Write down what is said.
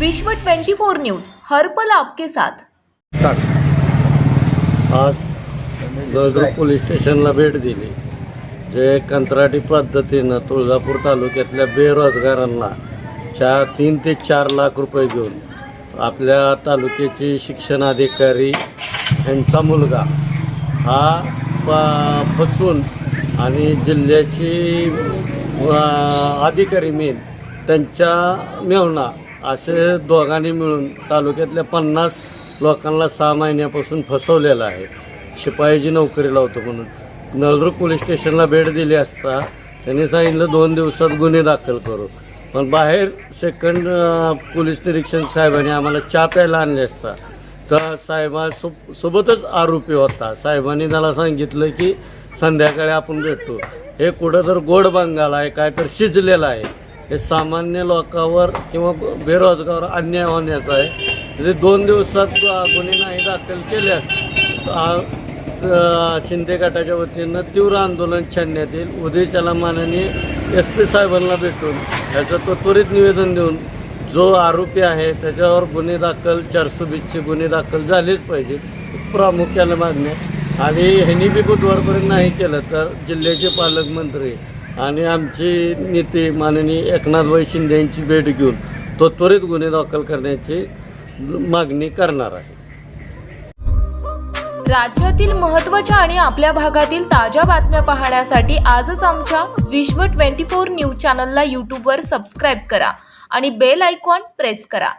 विश्व 24 न्यूज हर्पल आपके साथ. आज जळगाव पोलीस स्टेशनला भेट दिली. जे कंत्राटी पद्धतीनं तुळजापूर तालुक्यातल्या बेरोजगारांना चार तीन ते चार लाख रुपये घेऊन आपल्या तालुक्याचे शिक्षण अधिकारी यांचा मुलगा हा प- फसून आणि जिल्ह्याची अधिकारी मेन त्यांच्या मेवणा असे दोघांनी मिळून तालुक्यातल्या पन्नास लोकांना सहा महिन्यापासून फसवलेलं आहे. शिपायाची नोकरी लावतो म्हणून. नळदुर्ग पोलीस स्टेशनला भेट दिली असता त्यांनी सांगितलं दोन दिवसात गुन्हे दाखल करू. पण बाहेर सेकंड पोलीस निरीक्षक साहेबांनी आम्हाला चहा प्यायला आणले असता. तर साहेबा सो सोबतच आरोपी होता. साहेबांनी त्याला सांगितलं की संध्याकाळी आपण भेटतो हे कुठं तर गोड बंगाल आहे काय तर शिजलेलं आहे. हे सामान्य लोकांवर किंवा बेरोजगार अन्याय होण्याचा आहे. म्हणजे दोन दिवसात गुन्हे नाही दाखल केल्यास शिंदे गटाच्या वतीनं तीव्र आंदोलन छेडण्यात येईल. उद्याच्याला माननीय एस पी साहेबांना भेटून याचं तो त्वरित निवेदन देऊन जो आरोपी आहे त्याच्यावर गुन्हे दाखल चारशे गुन्हे दाखल झालेच पाहिजे प्रामुख्याने मागण्या आणि ह्यांनी बी बुधवारपर्यंत नाही केलं तर जिल्ह्याचे पालकमंत्री आणि आमचे नेते माननीय एकनाथभाई शिंदे यांची भेट घेऊन तो त्वरित गुन्हे दाखल करण्याची मागणी करणार आहे. राज्यातील महत्त्वाच्या आणि आपल्या भागातील ताज्या बातम्या पाहण्यासाठी आजच आमच्या विश्व 24 न्यूज चॅनलला यूट्यूबवर सबस्क्राईब करा आणि बेल आयकॉन प्रेस करा.